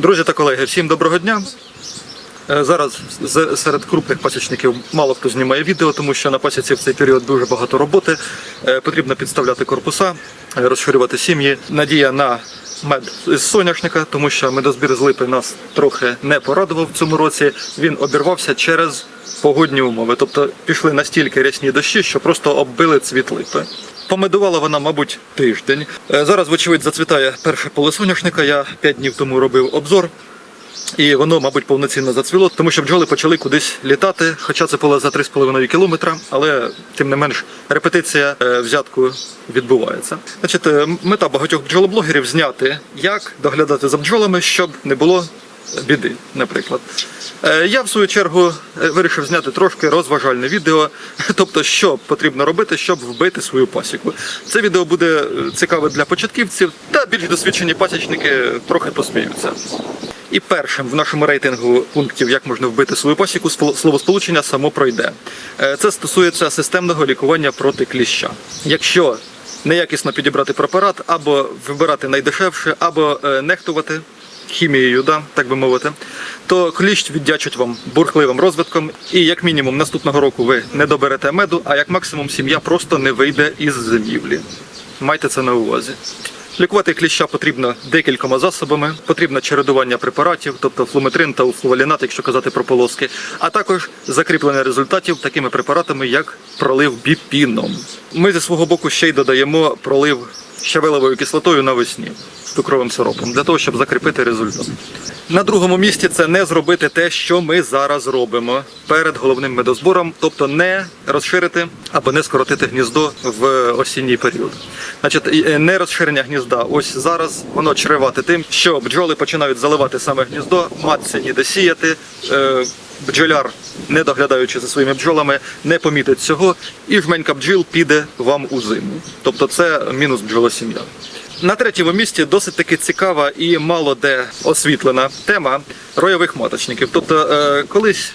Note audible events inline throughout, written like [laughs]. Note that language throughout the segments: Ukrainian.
Друзі та колеги, всім доброго дня. Е, Зараз серед крупних пасічників мало хто знімає відео, тому що на пасіці в цей період дуже багато роботи. Е, Потрібно підставляти корпуса, е, розширювати сім'ї. Надія на мед з соняшника, тому що медозбір з липи нас трохи не порадував в цьому році. Він обірвався через погодні умови. Тобто пішли настільки рясні дощі, що просто оббили цвіт липи. Помедувала вона, мабуть, тиждень. Е, Зараз, вочевидь, зацвітає перше поле соняшника. Я 5 днів тому робив обзор. І воно, мабуть, повноцінно зацвіло, тому що бджоли почали кудись літати, хоча це поле за 3,5 кілометра, але тим не менш репетиція е, взятку відбувається. Значить, е, мета багатьох бджолоблогерів зняти, як доглядати за бджолами, щоб не було біди, наприклад. Е, Я в свою чергу е, вирішив зняти трошки розважальне відео, [laughs] тобто, що потрібно робити, щоб вбити свою пасіку. Це відео буде е, цікаве для початківців, та більш досвідчені пасічники трохи посміються. І першим в нашому рейтингу пунктів, як можна вбити свою пасіку, спол- словосполучення само пройде. Це стосується системного лікування проти кліща. Якщо неякісно підібрати препарат, або вибирати найдешевше, або нехтувати хімією, да, так би мовити, то кліщ віддячить вам бурхливим розвитком, і як мінімум наступного року ви не доберете меду, а як максимум сім'я просто не вийде із зимівлі. Майте це на увазі. Лікувати кліща потрібно декількома засобами. Потрібно чередування препаратів, тобто флуметрин та уфлувалінат, якщо казати про полоски, а також закріплення результатів такими препаратами, як пролив біпіном. Ми зі свого боку ще й додаємо пролив щавелевою кислотою навесні з цукровим сиропом для того, щоб закріпити результат. На другому місці це не зробити те, що ми зараз робимо перед головним медозбором, тобто не розширити або не скоротити гніздо в осінній період. Значить, е, не розширення гнізда. Ось зараз воно чревати тим, що бджоли починають заливати саме гніздо, матці ніде сіяти. Е, Бджоляр, не доглядаючи за своїми бджолами, не помітить цього, і жменька бджіл піде вам у зиму. Тобто це мінус бджолосім'я. На третьому місці досить таки цікава і мало де освітлена тема ройових маточників. Тобто, е, колись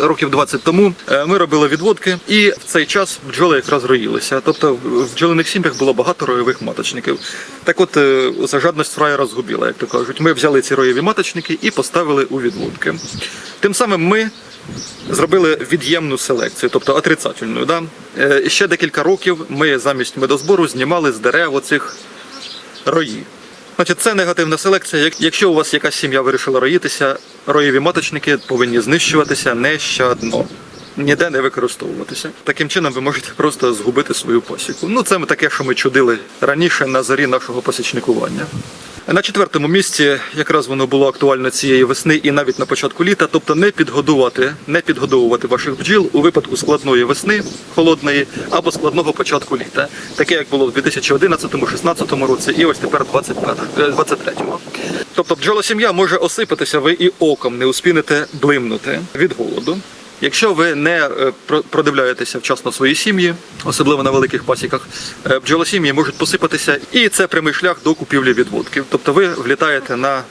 років 20 тому е, ми робили відводки, і в цей час бджоли якраз роїлися. Тобто в бджолиних сім'ях було багато ройових маточників. Так от е, оця жадність фраєра згубила, як то кажуть. Ми взяли ці роєві маточники і поставили у відводки. Тим самим ми зробили від'ємну селекцію, тобто отрицательну. Да? Ще декілька років ми замість медозбору знімали з дерев оцих рої. Значить, це негативна селекція. Якщо у вас якась сім'я вирішила роїтися, роєві маточники повинні знищуватися нещадно. Ніде не використовуватися. Таким чином ви можете просто згубити свою посіку. Ну, це ми таке, що ми чудили раніше на зарі нашого посічникування. На четвертому місці якраз воно було актуально цієї весни і навіть на початку літа, тобто не підгодувати, не підгодовувати ваших бджіл у випадку складної весни холодної або складного початку літа, таке як було в 2011-16 році, і ось тепер 23-му. Тобто бджолосім'я може осипатися, ви і оком не успінете блимнути від голоду. Якщо ви не е, продивляєтеся вчасно свої сім'ї, особливо на великих пасіках, е, бджолосім'ї можуть посипатися, і це прямий шлях до купівлі відводків. Тобто ви влітаєте на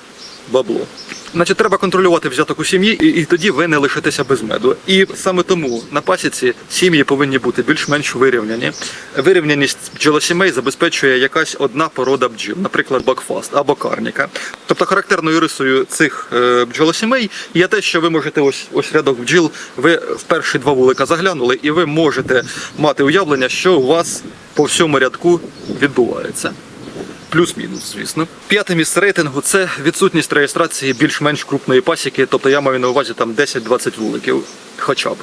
бабло. Значить, треба контролювати взяток у сім'ї, і, і тоді ви не лишитеся без меду. І саме тому на пасіці сім'ї повинні бути більш-менш вирівняні. Вирівняність бджолосімей забезпечує якась одна порода бджіл, наприклад, бакфаст або карніка. Тобто характерною рисою цих е, бджолосімей є те, що ви можете ось ось рядок бджіл, ви в перші два вулика заглянули, і ви можете мати уявлення, що у вас по всьому рядку відбувається. Плюс-мінус, звісно. П'яте місце рейтингу це відсутність реєстрації більш-менш крупної пасіки, тобто я маю на увазі там 10-20 вуликів хоча б.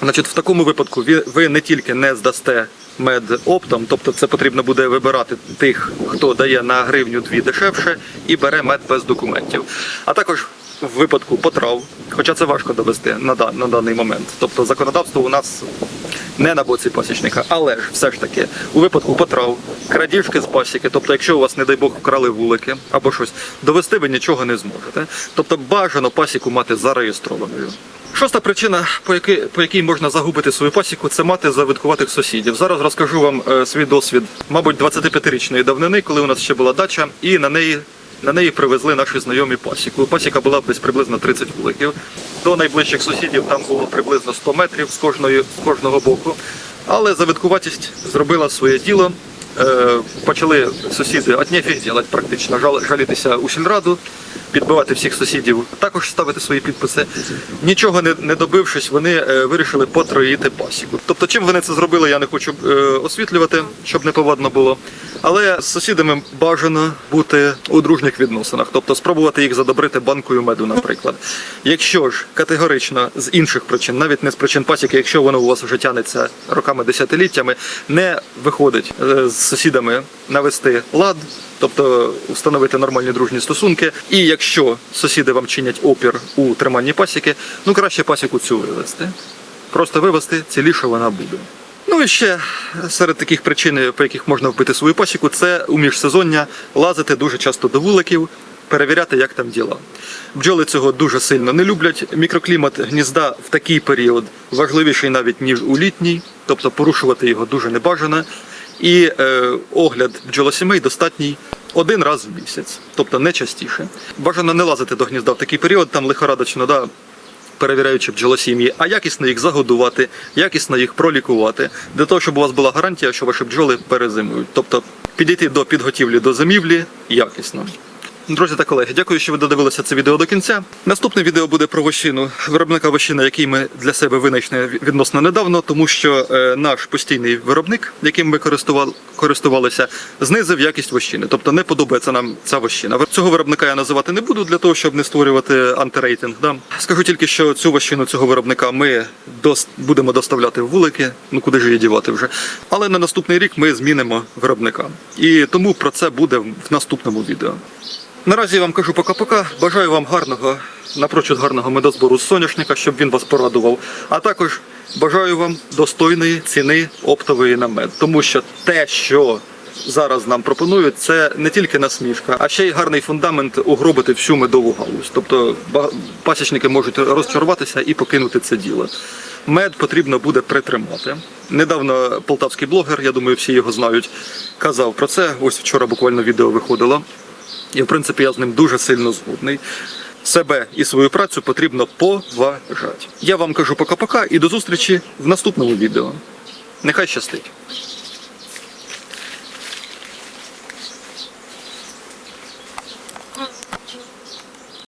Значить, в такому випадку ви, не тільки не здасте мед оптом, тобто це потрібно буде вибирати тих, хто дає на гривню дві дешевше і бере мед без документів. А також в випадку потрав, хоча це важко довести на даний момент. Тобто законодавство у нас не на боці пасічника, але ж все ж таки у випадку потрав, крадіжки з пасіки, тобто, якщо у вас, не дай Бог, вкрали вулики або щось, довести ви нічого не зможете. Тобто бажано пасіку мати зареєстрованою. Шоста причина, по якій, по якій можна загубити свою пасіку, це мати завидкуватих сусідів. Зараз розкажу вам е, свій досвід, мабуть, 25-річної давнини, коли у нас ще була дача, і на неї. На неї привезли наші знайомі пасіку. Пасіка була десь приблизно 30 вуликів. До найближчих сусідів там було приблизно 100 метрів з, кожної, з кожного боку. Але завидкуватість зробила своє діло. Е, почали сусіди от нефіг практично жал- жалітися у сільраду. підбивати всіх сусідів, також ставити свої підписи. Нічого не, не добившись, вони е, вирішили потроїти пасіку. Тобто, чим вони це зробили, я не хочу е, освітлювати, щоб не повадно було. Але з сусідами бажано бути у дружніх відносинах, тобто спробувати їх задобрити банкою меду, наприклад. Якщо ж категорично з інших причин, навіть не з причин пасіки, якщо воно у вас вже тянеться роками десятиліттями, не виходить е, з сусідами навести лад, тобто встановити нормальні дружні стосунки. І якщо сусіди вам чинять опір у триманні пасіки, ну краще пасіку цю вивести. Просто вивести, ціліше вона буде. Ну і ще серед таких причин, по яких можна вбити свою пасіку, це у міжсезоння лазити дуже часто до вуликів, перевіряти, як там діла. Бджоли цього дуже сильно не люблять. Мікроклімат гнізда в такий період важливіший навіть ніж у літній, тобто порушувати його дуже не бажано. І е, огляд бджолосімей достатній один раз в місяць, тобто не частіше. Бажано не лазити до гнізда в такий період, там лихорадочно, да, перевіряючи бджолосім'ї, а якісно їх загодувати, якісно їх пролікувати, для того, щоб у вас була гарантія, що ваші бджоли перезимують. Тобто підійти до підготівлі до зимівлі якісно. Друзі та колеги, дякую, що ви додивилися це відео до кінця. Наступне відео буде про вощину, виробника вощини, який ми для себе винайшли відносно недавно, тому що е, наш постійний виробник, яким ми користували, користувалися, знизив якість вощини. Тобто не подобається нам ця вощина. Цього виробника я називати не буду для того, щоб не створювати антирейтинг. Да? Скажу тільки, що цю вощину цього виробника ми дос- будемо доставляти в вулики. Ну куди ж її дівати вже. Але на наступний рік ми змінимо виробника. І тому про це буде в наступному відео. Наразі я вам кажу пока-пока. Бажаю вам гарного, напрочуд гарного медозбору соняшника, щоб він вас порадував. А також бажаю вам достойної ціни оптової на мед. Тому що те, що зараз нам пропонують, це не тільки насмішка, а ще й гарний фундамент угробити всю медову галузь. Тобто пасічники можуть розчаруватися і покинути це діло. Мед потрібно буде притримати. Недавно полтавський блогер, я думаю, всі його знають, казав про це. Ось вчора буквально відео виходило. І в принципі я з ним дуже сильно згодний. Себе і свою працю потрібно поважати. Я вам кажу пока-пока і до зустрічі в наступному відео. Нехай щастить!